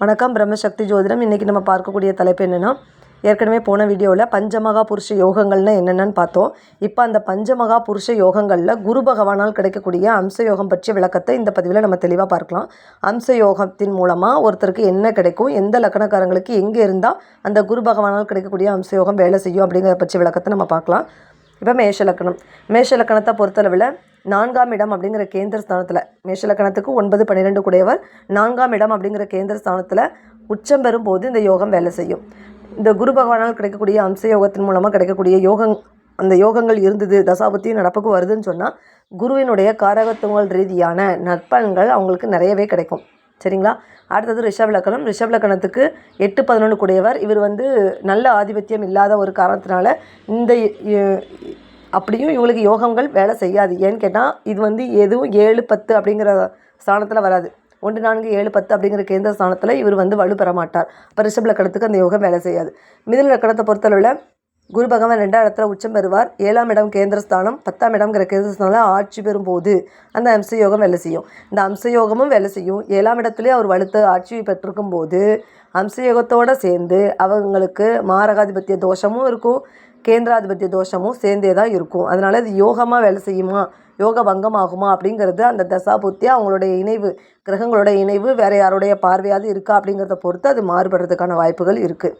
வணக்கம் பிரம்மசக்தி ஜோதிடம். இன்றைக்கி நம்ம பார்க்கக்கூடிய தலைப்பு என்னென்னா ஏற்கனவே போன வீடியோவில் பஞ்சமகா புருஷ யோகங்கள்னால் என்னென்னு பார்த்தோம். இப்போ அந்த பஞ்சமகா புருஷ யோகங்களில் குரு பகவானால் கிடைக்கக்கூடிய அம்ச யோகம் பற்றிய விளக்கத்தை இந்த பதிவில் நம்ம தெளிவாக பார்க்கலாம். அம்ச யோகத்தின் மூலமாக ஒருத்தருக்கு என்ன கிடைக்கும் எந்த லக்கணக்காரங்களுக்கு எங்கே இருந்தால் அந்த குரு பகவானால் கிடைக்கக்கூடிய அம்ச யோகம் வேலை செய்யும் அப்படிங்கிறத பற்றிய விளக்கத்தை நம்ம பார்க்கலாம். இப்போ மேஷ லக்கணம் மேஷ லக்கணத்தை பொறுத்தளவில் நான்காம் இடம் அப்படிங்கிற கேந்திர ஸ்தானத்தில் மேஷலக்கணத்துக்கு ஒன்பது பன்னிரெண்டு கூடையவர் நான்காம் இடம் அப்படிங்கிற கேந்திர ஸ்தானத்தில் உச்சம் பெறும்போது இந்த யோகம் வேலை செய்யும். இந்த குரு பகவானால் கிடைக்கக்கூடிய அம்ச யோகத்தின் மூலமாக கிடைக்கக்கூடிய யோகங் அந்த யோகங்கள் இருந்தது தசாபத்தியும் நடப்புக்கு வருதுன்னு சொன்னால் குருவினுடைய காரகத்துவங்கள் ரீதியான நற்பலன்கள் அவங்களுக்கு நிறையவே கிடைக்கும். சரிங்களா? அடுத்தது ரிஷப் லக்கணம். ரிஷப் லக்கணத்துக்கு எட்டு பதினொன்று கூடியவர். இவர் வந்து நல்ல ஆதிபத்தியம் இல்லாத ஒரு காரணத்தினால இந்த அப்படியும் இவங்களுக்கு யோகங்கள் வேலை செய்யாது. ஏன்னு கேட்டால் இது வந்து எதுவும் ஏழு பத்து அப்படிங்கிற ஸ்தானத்தில் வராது. ஒன்று நான்கு ஏழு பத்து அப்படிங்கிற கேந்திர ஸ்தானத்தில் இவர் வந்து வலு பெற மாட்டார். இப்போ ரிஷப் லக்கணத்துக்கு அந்த யோகம் வேலை செய்யாது. மிதில் லக்கணத்தை பொறுத்தளவில் குரு பகவான் ரெண்டாம் இடத்துல உச்சம் பெறுவார். ஏழாம் இடம் கேந்திர ஸ்தானம் பத்தாம் இடம்ங்கிற கேந்திர ஸ்தானம் ஆட்சி பெறும்போது அந்த அம்ச யோகம் வேலை செய்யும். இந்த அம்ச யோகமும் வேலை செய்யும். ஏழாம் இடத்துலேயே அவர் வலுத்து ஆட்சி பெற்றிருக்கும் போது அம்ச யோகத்தோடு சேர்ந்து அவங்களுக்கு மாரகாதிபத்திய தோஷமும் இருக்கும். கேந்திராதிபத்திய தோஷமும் சேர்ந்தே தான் இருக்கும். அதனால் இது யோகமாக வேலை செய்யுமா? யோக பங்கம் ஆகுமா அப்படிங்கிறது அந்த தசா புத்தி அவங்களுடைய இணைவு கிரகங்களோட இணைவு வேறு யாருடைய பார்வையாவது இருக்கா அப்படிங்கிறத பொறுத்து அது மாறுபடுறதுக்கான வாய்ப்புகள் இருக்குது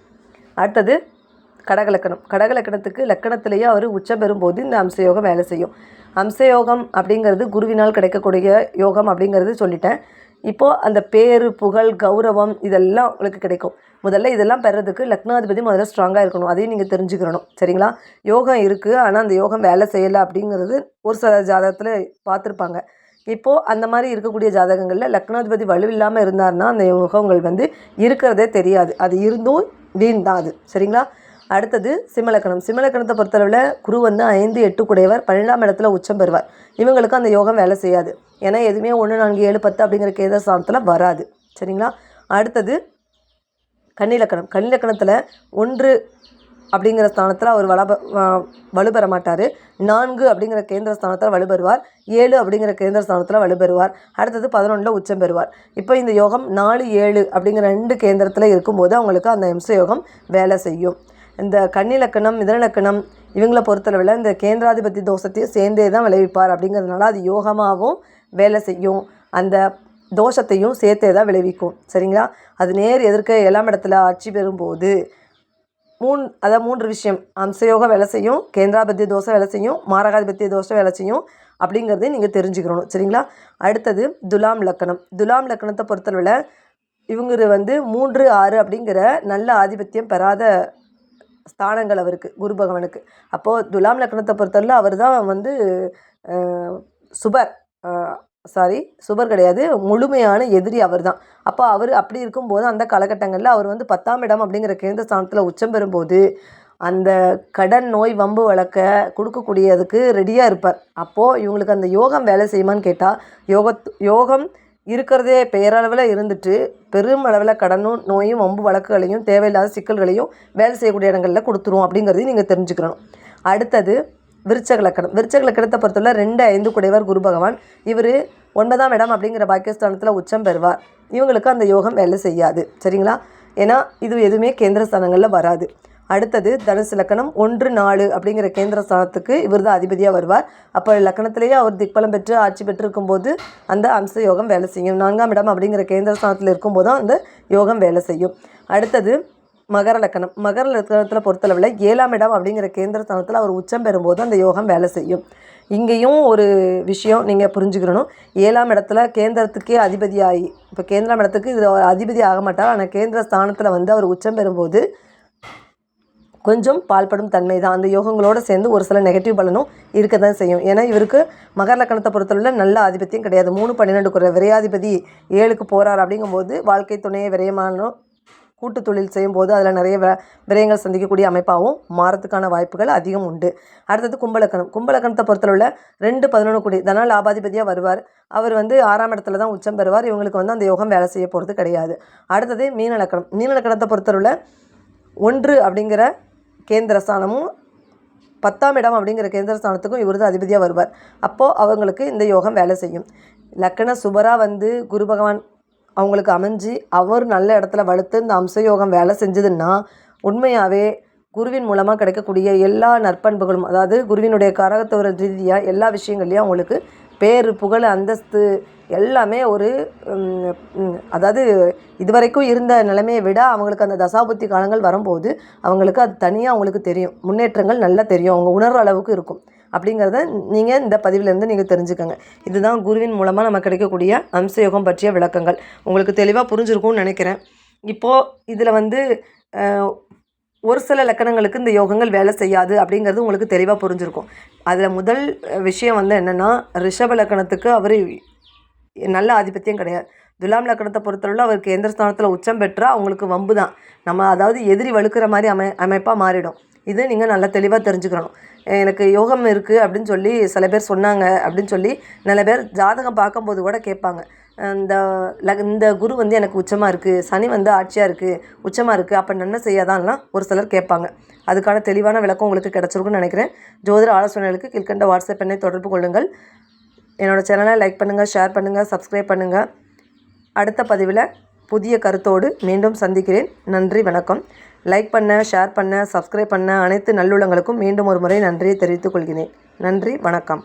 அடுத்தது கடகலக்கணம். கடகலக்கணத்துக்கு லக்கணத்திலேயே அவர் உச்சம் பெறும்போது இந்த அம்சயோகம் வேலை செய்யும். அம்சயோகம் அப்படிங்கிறது குருவினால் கிடைக்கக்கூடிய யோகம் அப்படிங்கிறது சொல்லிட்டேன். இப்போது அந்த பேர் புகழ் கௌரவம் இதெல்லாம் உங்களுக்கு கிடைக்கும். முதல்ல இதெல்லாம் பெறதுக்கு லக்னாதிபதி முதல்ல ஸ்ட்ராங்காக இருக்கணும். அதையும் நீங்கள் தெரிஞ்சுக்கிறணும். சரிங்களா? யோகம் இருக்குது ஆனால் அந்த யோகம் வேலை செய்யலை அப்படிங்கிறது ஒரு சில ஜாதகத்தில் பார்த்துருப்பாங்க. இப்போது அந்த மாதிரி இருக்கக்கூடிய ஜாதகங்களில் லக்னாதிபதி வலுவில்லாமல் இருந்தார்னா அந்த யோகங்கள் வந்து இருக்கிறதே தெரியாது. அது இருந்தும் வீண் தான் அது. சரிங்களா? அடுத்தது சிம்மலக்கணம். சிம்மலக்கணத்தை பொறுத்தளவில் குரு வந்து ஐந்து எட்டு குடையவர் பன்னெண்டாம் இடத்துல உச்சம் பெறுவார். இவங்களுக்கு அந்த யோகம் வேலை செய்யாது. ஏன்னா எதுவுமே ஒன்று நான்கு ஏழு பத்து அப்படிங்கிற கேந்திர ஸ்தானத்தில் வராது. சரிங்களா? அடுத்தது கன்னிலக்கணம். கன்னிலக்கணத்தில் ஒன்று அப்படிங்கிற ஸ்தானத்தில் அவர் வளப வ- வலுப்பெற மாட்டார். நான்கு அப்படிங்கிற கேந்திர ஸ்தானத்தில் வலுப்பெறுவார் ஏழு அப்படிங்கிற கேந்திர ஸ்தானத்தில் வலுப்பெறுவார் அடுத்தது பதினொன்றில் உச்சம் பெறுவார். இப்போ இந்த யோகம் நாலு ஏழு அப்படிங்கிற ரெண்டு கேந்திரத்தில் இருக்கும்போது அவங்களுக்கு அந்த இம்ச யோகம் வேலை செய்யும். இந்த கன்னிலக்கணம் மிதனலக்கணம் இவங்கள பொறுத்தளவில் இந்த கேந்திராதிபதி தோஷத்தையும் சேர்ந்தே தான் விளைவிப்பார். அப்படிங்கிறதுனால அது யோகமாகவும் வேலை செய்யும் அந்த தோஷத்தையும் சேர்த்தே தான் விளைவிக்கும். சரிங்களா? அது நேர் எதிர்க்க ஏழாம் இடத்துல ஆட்சி பெறும்போது மூண் அதாவது மூன்று விஷயம். அம்சயோக வேலை செய்யும் கேந்திராபத்திய தோசை வேலை செய்யும் மாரகாதிபத்திய தோசை வேலை செய்யும் அப்படிங்கிறதையும் நீங்கள் தெரிஞ்சுக்கிறணும் சரிங்களா? அடுத்தது துலாம் லக்கணம். துலாம் லக்கணத்தை பொறுத்தளவில் இவங்க வந்து மூன்று ஆறு அப்படிங்கிற நல்ல ஆதிபத்தியம் பெறாத ஸ்தானங்கள் அவருக்கு குரு பகவானுக்கு. அப்போது துலாம் லக்கணத்தை பொறுத்தவரையில் அவர் தான் வந்து சுபர். சாரி சுபர் கிடையாது. முழுமையான எதிரி அவர் தான் அப்போ அவர் அப்படி இருக்கும்போது அந்த காலகட்டங்களில் அவர் வந்து பத்தாம் இடம் அப்படிங்கிற கேந்திர ஸ்தானத்தில் உச்சம் பெறும்போது அந்த கடன் நோய் வம்பு வழக்க கொடுக்கக்கூடியதுக்கு ரெடியாக இருப்பார். அப்போது இவங்களுக்கு அந்த யோகம் வேலை செய்யுமான்னு கேட்டால் யோகத் யோகம் இருக்கிறதே பெயரளவில் இருந்துட்டு பெரும் அளவில் கடனும் நோயும் வம்பு வழக்குகளையும் தேவையில்லாத சிக்கல்களையும் வேலை செய்யக்கூடிய இடங்களில் கொடுத்துரும் அப்படிங்கிறதையும் நீங்கள் தெரிஞ்சுக்கணும். அடுத்தது விருச்சக லக்கணம் விருச்சக லக்கணத்தை பொறுத்தவரை ரெண்டு ஐந்து குடைவர் குரு பகவான். இவர் ஒன்பதாம் இடம் அப்படிங்கிற பாக்கியஸ்தானத்தில் உச்சம் பெறுவார். இவங்களுக்கு அந்த யோகம் வேலை செய்யாது. சரிங்களா? ஏன்னா இது எதுவுமே கேந்திர ஸ்தானங்களில் வராது. அடுத்தது தனுசு லக்கணம் ஒன்று நாலு அப்படிங்கிற கேந்திர ஸ்தானத்துக்கு இவர் தான் அதிபதியாக வருவார். அப்போ லக்கணத்திலேயே அவர் திக்பலம் பெற்று ஆட்சி பெற்றிருக்கும் போது அந்த அம்ச யோகம் வேலை செய்யும். நான்காம் இடம் அப்படிங்கிற கேந்திர ஸ்தானத்தில் இருக்கும்போது தான் அந்த யோகம் வேலை செய்யும். அடுத்தது மகர லக்கணம். மகர லக்கணத்தில் பொறுத்தளவில் ஏழாம் இடம் அப்படிங்கிற கேந்திர ஸ்தானத்தில் அவர் உச்சம் பெறும்போது அந்த யோகம் வேலை செய்யும். இங்கேயும் ஒரு விஷயம் நீங்கள் புரிஞ்சுக்கிறணும். ஏழாம் இடத்துல கேந்திரத்துக்கே அதிபதியாகி இப்போ கேந்திரம் இடத்துக்கு இது அதிபதி ஆக மாட்டார். ஆனால் கேந்திர ஸ்தானத்தில் வந்து அவர் உச்சம் பெறும்போது கொஞ்சம் பால்படும் தன்மை தான். அந்த யோகங்களோடு சேர்ந்து ஒரு சில நெகட்டிவ் பலனும் இருக்க தான் செய்யும். ஏன்னா இவருக்கு மகர லக்கணத்தை பொறுத்தளவில் நல்ல ஆதிபத்தியம் கிடையாது. மூணு பன்னிரெண்டு குறை. விரையாதிபதி ஏழுக்கு போகிறார் அப்படிங்கும்போது வாழ்க்கை துணையை விரயமான கூட்டு தொழில் செய்யும்போது அதில் நிறைய வ விரயங்கள் சந்திக்கக்கூடிய அமைப்பாகவும் மாறத்துக்கான வாய்ப்புகள் அதிகம் உண்டு. அடுத்தது கும்பலக்கணம். கும்பலக்கணத்தை பொறுத்தளவில் ரெண்டு பதினொன்று கோடி தன லாபாதிபதியாக வருவார். அவர் வந்து ஆறாம் இடத்துல தான் உச்சம் பெறுவார். இவங்களுக்கு வந்து அந்த யோகம் வேலை செய்ய போகிறது கிடையாது. அடுத்தது மீனலக்கணம். மீனலக்கணத்தை பொறுத்தளவில் ஒன்று அப்படிங்கிற கேந்திர ஸ்தானமும் பத்தாம் இடம் அப்படிங்கிற கேந்திர ஸ்தானத்துக்கும் இவர் தான் அதிபதியாக வருவார். அப்போது அவங்களுக்கு இந்த யோகம் வேலை செய்யும். லக்கண சுபராக வந்து குரு பகவான் அவங்களுக்கு அமைஞ்சு அவர் நல்ல இடத்துல வலுத்து இந்த அம்சயோகம் வேலை செஞ்சதுன்னா உண்மையாகவே குருவின் மூலமாக கிடைக்கக்கூடிய எல்லா நற்பண்புகளும் அதாவது குருவினுடைய கரகத்தவர ரீதியாக எல்லா விஷயங்கள்லையும் அவங்களுக்கு பேர் புகழ் அந்தஸ்து எல்லாமே ஒரு அதாவது இதுவரைக்கும் இருந்த நிலைமையை விட அவங்களுக்கு அந்த தசாபுத்தி காலங்கள் வரும்போது அவங்களுக்கு அது தனியாக அவங்களுக்கு தெரியும். முன்னேற்றங்கள் நல்லா தெரியும். அவங்க உணர்வு அளவுக்கு இருக்கும். அப்படிங்கிறத நீங்கள் இந்த பதிவிலேருந்து நீங்கள் தெரிஞ்சுக்கோங்க. இதுதான் குருவின் மூலமாக நம்ம கிடைக்கக்கூடிய அம்சயோகம் பற்றிய விளக்கங்கள். உங்களுக்கு தெளிவாக புரிஞ்சிருக்கும்னு நினைக்கிறேன். இப்போது இதில் வந்து ஒரு சில லக்கணங்களுக்கு இந்த யோகங்கள் வேலை செய்யாது அப்படிங்கிறது உங்களுக்கு தெளிவாக புரிஞ்சிருக்கும். அதில் முதல் விஷயம் வந்து என்னென்னா ரிஷப லக்கணத்துக்கு அவர் நல்ல ஆதிபத்தியம் கிடையாது. துலாம் லக்கணத்தை பொறுத்தளவில் அவர் கேந்திர ஸ்தானத்தில் உச்சம் பெற்றால் அவங்களுக்கு வம்பு தான் நம்ம அதாவது எதிரி வலுக்கிற மாதிரி அமை அமைப்பாக மாறிடும். இது நீங்கள் நல்லா தெளிவாக தெரிஞ்சுக்கணும். எனக்கு யோகம் இருக்குது அப்படின்னு சொல்லி சில பேர் சொன்னாங்க அப்படின்னு சொல்லி நல்ல பேர் ஜாதகம் பார்க்கும்போது கூட கேட்பாங்க. இந்த இந்த குரு வந்து எனக்கு உச்சமாக இருக்குது சனி வந்து ஆட்சியாக இருக்குது உச்சமாக இருக்குது அப்போ என்ன செய்யாதான்லாம் ஒரு சிலர் கேட்பாங்க. அதுக்கான தெளிவான விளக்கம் உங்களுக்கு கிடச்சிருக்குன்னு நினைக்கிறேன். ஜோதிட ஆலோசனைகளுக்கு கீழ்கண்ட வாட்ஸ்அப் எண்ணை தொடர்பு கொள்ளுங்கள். என்னோடய சேனலை லைக் பண்ணுங்கள் ஷேர் பண்ணுங்கள் சப்ஸ்கிரைப் பண்ணுங்கள் அடுத்த பதிவில் புதிய கருத்தோடு மீண்டும் சந்திக்கிறேன். நன்றி வணக்கம். லைக் பண்ண ஷேர் பண்ண சப்ஸ்கிரைப் பண்ண. அனைத்து நல்லுள்ளங்களுக்கும் மீண்டும் ஒரு முறை நன்றியை தெரிவித்துக் கொள்கிறேன். நன்றி வணக்கம்.